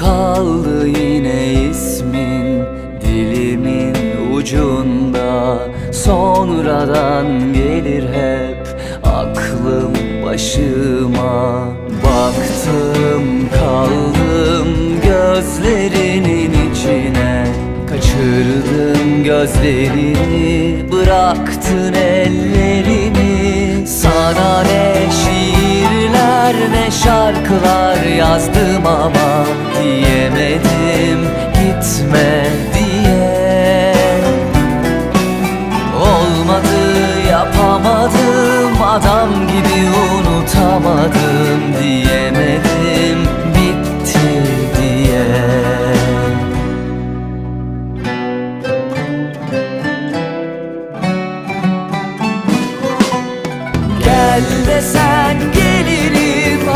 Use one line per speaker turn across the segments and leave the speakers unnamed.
kaldı yine ismin Dilimin ucunda. Sonradan gelir hep aklım başıma. Baktım kaldım gözlerinin içine. Kaçırdım gözlerini bıraktın ellerimi şarkılar yazdım ama Diyemedim gitme diye. Olmadı yapamadım adam gibi unutamadım diyemedim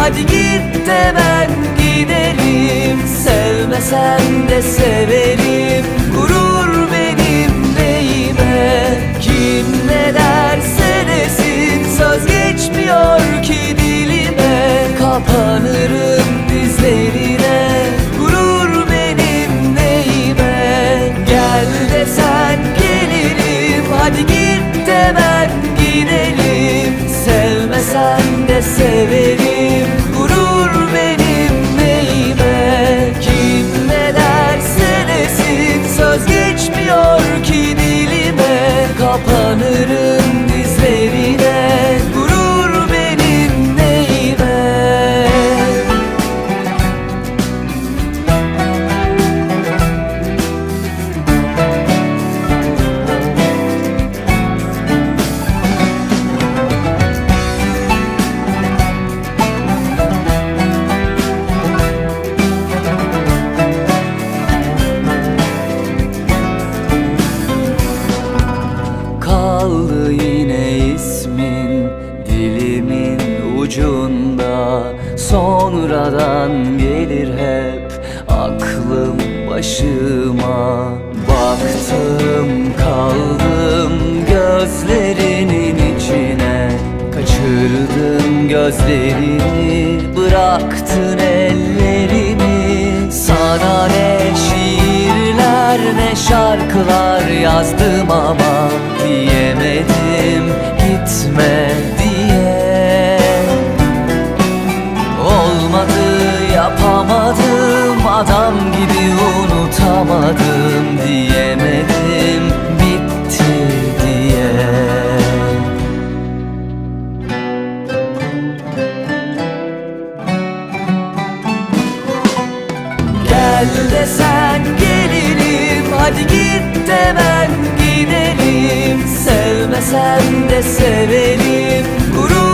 Hadi git de ben giderim Sevmesen de severim. Gurur benim neyime? Kim ne derse desin. Söz geçmiyor ki dilime. Kapanırım dizlerine. Gurur benim neyime? Gel desen gelirim Hadi git de ben gidelim. Sevmesen de severim Kapanırım aklım başıma Baktım kaldım gözlerinin içine. Kaçırdım gözlerini bıraktın ellerimi Sana ne şiirler ne şarkılar yazdım ama Gel desen gelirim Hadi git de ben gidelim. Sevmesen de severim Gurur